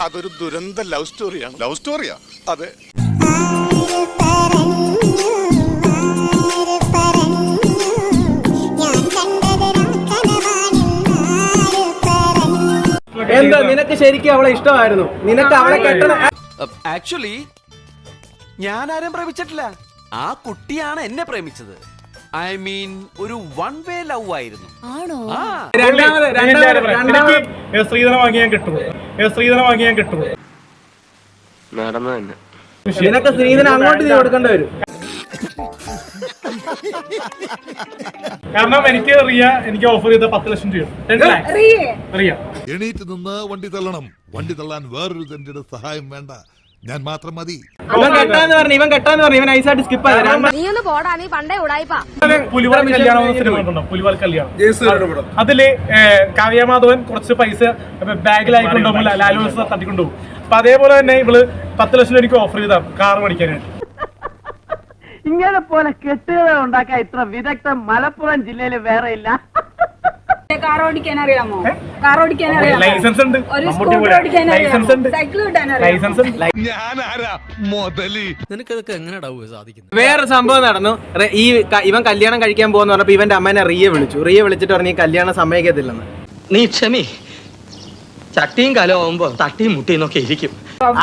അതൊരു ദുരന്ത ലവ് സ്റ്റോറിയാണ്. ലവ് സ്റ്റോറിയാ? അതെ. എന്താ നിനക്ക് ശരിക്കും അവളെ ഇഷ്ടമായിരുന്നു? നിനക്ക് അവളെ കെട്ടണം. ആക്ച്വലി ഞാൻ ആരും പ്രേമിച്ചിട്ടില്ല. ആ കുട്ടിയാണ് എന്നെ പ്രേമിച്ചത്. ഐ മീൻ ഒരു വൺ വേ ലവ് ആയിരുന്നു. ആണോ? രണ്ടാമത് രണ്ടാമത് രണ്ടാമത്. സ്ത്രീധനം വാങ്ങി ഞാൻ കിട്ടും. സ്ത്രീധനം വാങ്ങി ഞാൻ കിട്ടും. ഇതിനൊക്കെ സ്ത്രീധനം അങ്ങോട്ട് നീ കൊടുക്കേണ്ടി വരും. കാരണം എനിക്ക് റിയ എനിക്ക് ഓഫർ ചെയ്ത പത്ത് ലക്ഷം രൂപ. റിയ. എണീറ്റ് നിന്ന് വണ്ടി തള്ളണം. വണ്ടി തള്ളാൻ വേറൊരു തന്റെ സഹായം വേണ്ട. ഞാൻ മാത്രം മതി. ഇവൻ കെട്ടാന്ന് പറഞ്ഞു ഇവൻ കെട്ടാന്ന് പറഞ്ഞു ഇവൻ ഐസായിട്ട് സ്കിപ്പ് ആയത്. നീ ഒന്ന് പോടാ നീ പണ്ടേ ഉടായിപ്പാ. പുലിവാൽ കല്യാണം എന്ന സിനിമ കണ്ടോ പുലിവാൽ കല്യാണം. അതിൽ കാവ്യമാധവൻ കുറച്ച് പൈസ ബാഗിലായി കൊണ്ടുപോകുമ്പോൾ ലാലു ജോസ് തട്ടിക്കൊണ്ടുപോകും അപ്പൊ അതേപോലെ തന്നെ ഇവൾ പത്ത് ലക്ഷം രൂപ എനിക്ക് ഓഫർ ചെയ്ത കാർ മേടിക്കാനായിട്ട്. ഇങ്ങനെ പോലെ കെട്ടുകഥ ഉണ്ടാക്കാൻ ഇത്ര വിദഗ്ധം മലപ്പുറം ജില്ലയിൽ വേറെ ഇല്ല. കാർ ഓടിക്കാൻ അറിയാമോ? കാർ ഓടിക്കാൻ അറിയാമോ? ലൈസൻസ് ഉണ്ട്. ഒരു മമ്മൂട്ടി സ്കൂട്ടർ പോലെ ഓടിക്കാൻ ലൈസൻസ് ഉണ്ട്. സൈക്കിൾ ഓടാൻ ലൈസൻസ് ഉണ്ട്. ഞാൻ ആരാ മുതൽ. വേറെ സംഭവം നടന്നു. ഈ ഇവൻ കല്യാണം കഴിക്കാൻ പോകുന്ന പറഞ്ഞപ്പോ ഇവന്റെ അമ്മേനെ റിയ വിളിച്ചു. റിയ വിളിച്ചിട്ട് പറഞ്ഞു "ഈ കല്യാണം സമ്മതിക്കത്തില്ലെന്ന്. നീ ക്ഷമി. ചട്ടിയും കലമാകുമ്പോ തട്ടിയും മുട്ടിയും ഒക്കെ ഇരിക്കും.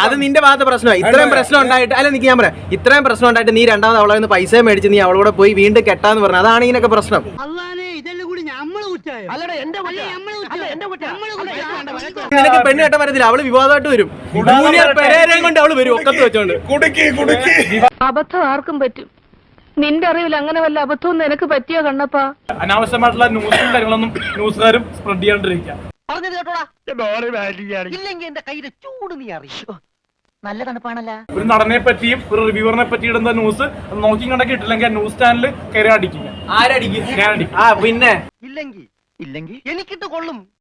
അത് നിന്റെ ഭാഗത്തെ പ്രശ്നമാണ് ഇത്രയും പ്രശ്നം ഉണ്ടായിട്ട് അല്ല നിക്ക് ഞാൻ പറയാം. ഇത്രയും പ്രശ്നം ഉണ്ടായിട്ട് നീ രണ്ടാമത് അവളെ പൈസ മേടിച്ച് നീ അവളോട് പോയി വീണ്ടും കെട്ടാന്ന് പറഞ്ഞു അതാണ് ഇതിനൊക്കെ പ്രശ്നം. ഇതെല്ലാം കൂടി നമ്മൾ കുറ്റായോ? അല്ലടാ എന്റെ നിനക്ക് പെണ്ണ് കെട്ടാൻ പറ്റത്തില്ല അവൾ വിവാദമായിട്ട് വരും. ജൂനിയർ പെരേരയും കൊണ്ട് അവൾ വരും ഒക്കത്ത് വെച്ചോണ്ട്. കുടുക്കി കുടുക്കി. അബദ്ധം ആർക്കും പറ്റും. നിന്റെ അറിവിൽ അങ്ങനെ വല്ല അബദ്ധവും നിനക്ക് പറ്റിയോ കണ്ണപ്പാ? അനാവശ്യമായിട്ടുള്ള ന്യൂസും കാര്യങ്ങളൊന്നും ന്യൂസുകാരും സ്പ്രെഡ് ചെയ്യാണ്ടിരിക്കുക. പറഞ്ഞത് കേട്ടോടാ. ഇല്ലെങ്കിൽ എന്റെ കയ്യിലെ ചൂട് നീ അറിയോ. നല്ല തണുപ്പാണല്ലോ. ഒരു നടനെ പറ്റിയും ഒരു റിവ്യൂവറിനെ പറ്റി ഇടുന്ന ന്യൂസ് നോക്കി കണ്ടൊക്കെ ഇട്ടില്ലെങ്കിൽ ന്യൂസ് ചാനൽ കയറി അടിക്കും ആരടിക്കും? ഞാൻ അടിക്കും. ആ പിന്നെ? ഇല്ലെങ്കിൽ ഇല്ലെങ്കിൽ എനിക്കിട്ട് കൊള്ളും.